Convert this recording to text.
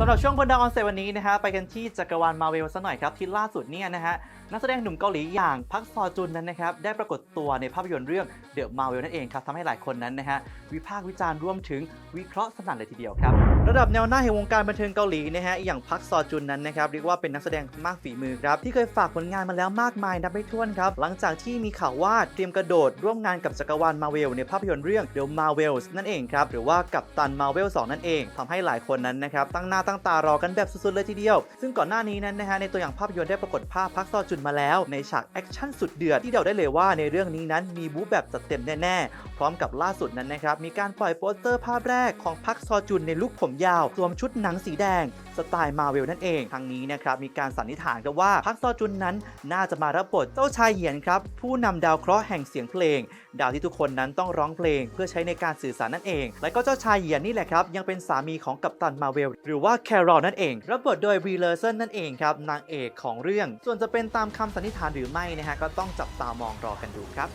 สำหรับช่วงพลดาวออนเซวันนี้นะฮะไปกันที่จักรวาลมาเวลสักหน่อยครับ ที่ล่าสุดเนี่ยนะฮะนักแสดงหนุ่มเกาหลีอย่างพักซอจุนนั้นนะครับได้ปรากฏตัวในภาพยนตร์เรื่องเดอะมาเวลนั่นเองครับทำให้หลายคนนั้นนะฮะวิพากษ์วิจารณ์ร่วมถึงวิเคราะห์สนั่นเลยทีเดียวครับ ระดับแนวหน้าแห่งวงการบันเทิงเกาหลีนะฮะอย่างพักซอจุนนั้นนะครับเรียกว่าเป็นนักแสดงมากฝีมือครับที่เคยฝากผลงานมาแล้วมากมายนับไม่ถ้วนครับหลังจากที่มีข่าวว่าเตรียมกระโดดร่วมงานกับจักรวาลมาเวลในภาพยนตร์เรื่อง The Marvels นั่นเองครับหรือว่ากับตันมาเวล2นั่นเองทำให้หลายคนนั้นนะครับตั้งหน้าตั้งตารอกันแบบสุดๆเลยทีเดียว ซึ่งก่อนหน้านี้นั้นนะฮะในตัวอย่างภาพยนตร์ได้ปรากฏภาพพักซอจุนมาแล้วในฉากแอคชั่นสุดเดือดที่เดาได้เลยว่าในเรื่องนี้นั้นมีบู๊แบบจัดเต็มแน่ๆ พร้อมกับล่าสุดนั้นนะครับมีการปล่อยโปสเตอร์ภาพแรกของพักซอจุนในลุคผมยาวสวมชุดหนังสีแดง สไตล์มาเวลนั่นเองทางนี้นะครับมีการสันนิษฐานกันว่าพักซอจุนนั้นน่าจะมารับบทเจ้าชายเหยียนครับผู้นำดาวเคราะห์แห่งเสียงเพลง ดาวที่ทุกคนนั้นต้องร้องเพลง เพื่อใช้ในการสื่อสารนั่นเอง และก็เจ้าชายเหยียนนี่แหละครับยังเป็นสามีของกัปตันมาเวลหรือว่าแครอลนั่นเองรับบทโดยวีเลอร์เซนนั่นเองครับนางเอกของเรื่อง ส่วนจะเป็นตามคำสันนิษฐานหรือไม่นะฮะก็ต้องจับตามองรอกันดูครับ